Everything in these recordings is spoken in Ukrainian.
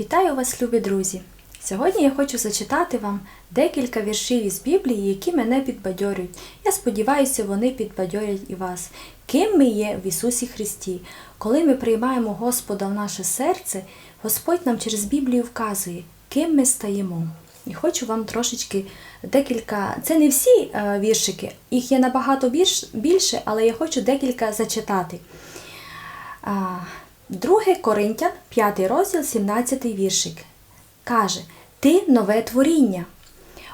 Вітаю вас, любі друзі! Сьогодні я хочу зачитати вам декілька віршів із Біблії, які мене підбадьорюють. Я сподіваюся, вони підбадьорять і вас. Ким ми є в Ісусі Христі? Коли ми приймаємо Господа в наше серце, Господь нам через Біблію вказує, ким ми стаємо. І хочу вам трошечки декілька. Це не всі е, віршики, їх є набагато більш, більше, але я хочу декілька зачитати. А, 2 Коринтян, 5 розділ, 17 віршик. Каже: Ти нове творіння.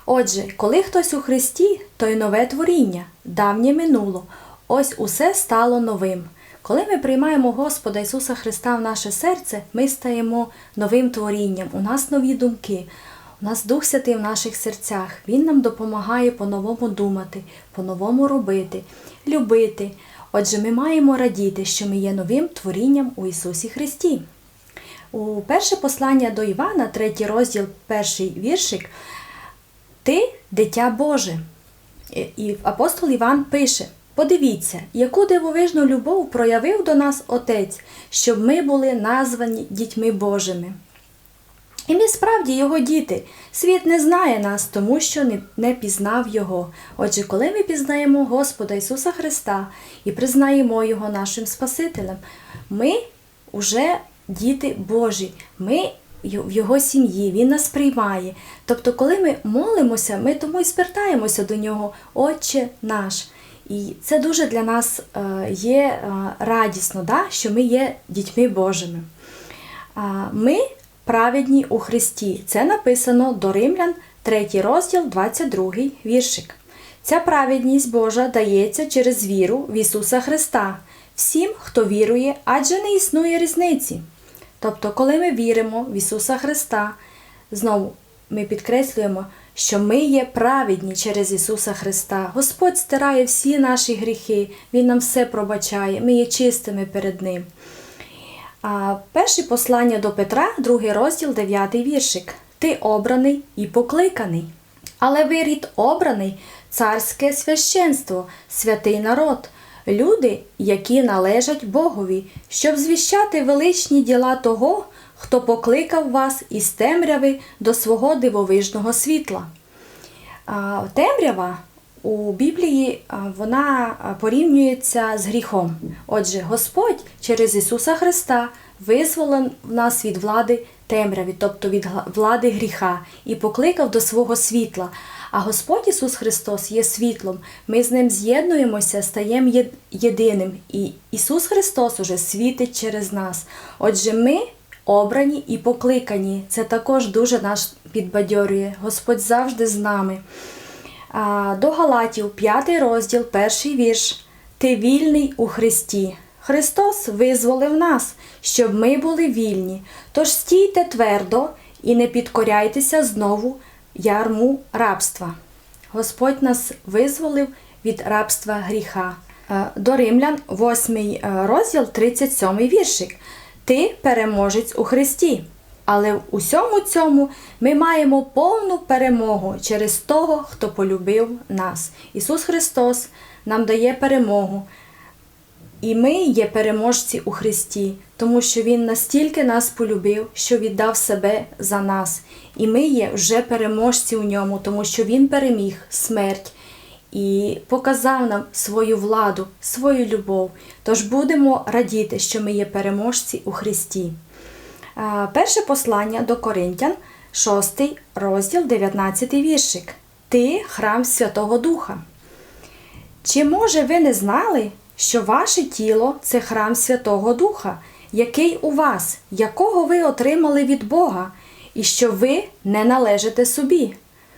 Отже, коли хтось у Христі, то й нове творіння, давнє минуло, ось усе стало новим. Коли ми приймаємо Господа Ісуса Христа в наше серце, ми стаємо новим творінням, у нас нові думки, у нас Дух Святий в наших серцях. Він нам допомагає по-новому думати, по-новому робити, любити. Отже, ми маємо радіти, що ми є новим творінням у Ісусі Христі. У перше послання до Івана, третій розділ, перший віршик, Ти дитя Боже. І- апостол Іван пише: Подивіться, яку дивовижну любов проявив до нас Отець, щоб ми були названі дітьми Божими. І ми справді його діти. Світ не знає нас, тому що не, не пізнав Його. Отже, коли ми пізнаємо Господа Ісуса Христа і признаємо Його нашим Спасителем, ми вже діти Божі, ми в Його сім'ї, Він нас приймає. Тобто, коли ми молимося, ми тому і звертаємося до Нього, Отче наш. І це дуже для нас е, є е, радісно, да? що ми є дітьми Божими. Ми праведні у Христі. Це написано до Римлян, 3 розділ, 22 віршик. Ця праведність Божа дається через віру в Ісуса Христа, всім, хто вірує, адже не існує різниці. Тобто, коли ми віримо в Ісуса Христа, знову ми підкреслюємо, що ми є праведні через Ісуса Христа. Господь стирає всі наші гріхи, Він нам все пробачає, ми є чистими перед Ним. Перше послання до Петра, другий розділ, 9 віршик. Ти обраний і покликаний. Але ви рід обраний, царське священство, святий народ, люди, які належать Богові, щоб звіщати величні діла того, хто покликав вас із темряви до свого дивовижного світла. Темрява у Біблії вона порівнюється з гріхом. Отже, Господь через Ісуса Христа визволив нас від влади темряві, тобто від влади гріха, і покликав до свого світла. А Господь Ісус Христос є світлом. Ми з Ним з'єднуємося, стаємо єдиним. І Ісус Христос уже світить через нас. Отже, ми обрані і покликані. Це також дуже нас підбадьорює. Господь завжди з нами. До Галатів, 5 розділ, перший вірш. Ти вільний у Христі. Христос визволив нас, щоб ми були вільні. Тож стійте твердо і не підкоряйтеся знову ярму рабства. Господь нас визволив від рабства гріха. Е, До Римлян, 8 розділ, 37 віршик. Ти переможець у Христі. Але в усьому цьому ми маємо повну перемогу через того, хто полюбив нас. Ісус Христос нам дає перемогу. І ми є переможці у Христі, тому що Він настільки нас полюбив, що віддав себе за нас. І ми є вже переможці у ньому, тому що Він переміг смерть і показав нам свою владу, свою любов. Тож будемо радіти, що ми є переможці у Христі. А, Перше послання до Коринтян, 6 розділ, 19 віршик. Ти храм Святого Духа. Чи може ви не знали, що ваше тіло це храм Святого Духа, який у вас, якого ви отримали від Бога, і що ви не належите собі?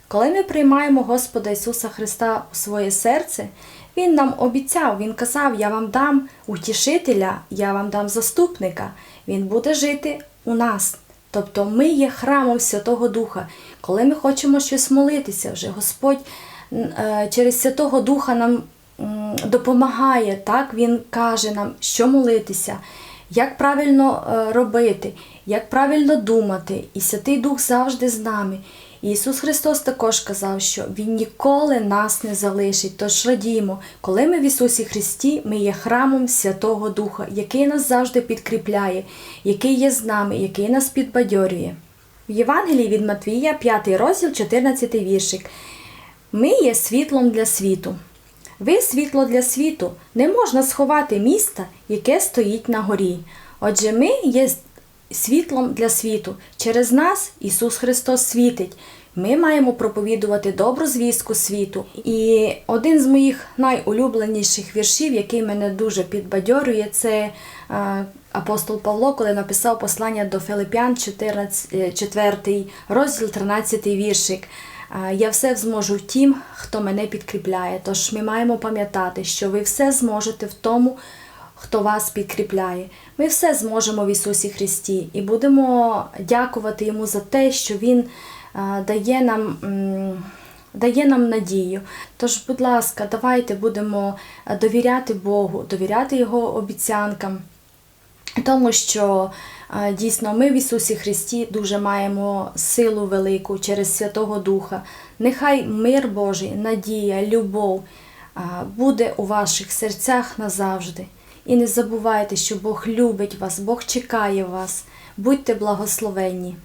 Коли ми приймаємо Господа Ісуса Христа у своє серце, Він нам обіцяв, Він казав: Я вам дам утішителя, я вам дам заступника, Він буде жити у нас. Тобто ми є храмом Святого Духа. Коли ми хочемо щось молитися, вже Господь е, через Святого Духа нам допомагає, так? Він каже нам, що молитися. як правильно е, робити, як правильно думати. І Святий Дух завжди з нами. Ісус Христос також казав, що Він ніколи нас не залишить. Тож радіємо, коли ми в Ісусі Христі, ми є храмом Святого Духа, який нас завжди підкріпляє, який є з нами, який нас підбадьорює. В Євангелії від Матвія, 5 розділ, 14 віршик. Ми є світлом для світу. Ви світло для світу. Не можна сховати міста, яке стоїть на горі. Отже, ми є світлом для світу. Через нас Ісус Христос світить. Ми маємо проповідувати добру звістку світу. І один з моїх найулюбленіших віршів, який мене дуже підбадьорює, це е, апостол Павло, коли написав послання до Филип'ян, 14, 4 розділ, 13 віршик. Е, Я все зможу в тім, хто мене підкріпляє. Тож ми маємо пам'ятати, що ви все зможете в тому, хто вас підкріпляє. Ми все зможемо в Ісусі Христі і будемо дякувати Йому за те, що Він е, дає нам. Дає нам надію. Тож, будь ласка, давайте будемо е, довіряти Богу, довіряти Його обіцянкам, тому що е, дійсно ми в Ісусі Христі дуже маємо силу велику через Святого Духа. Нехай мир Божий, надія, любов буде у ваших серцях назавжди. І не забувайте, що Бог любить вас, Бог чекає вас. Будьте благословенні.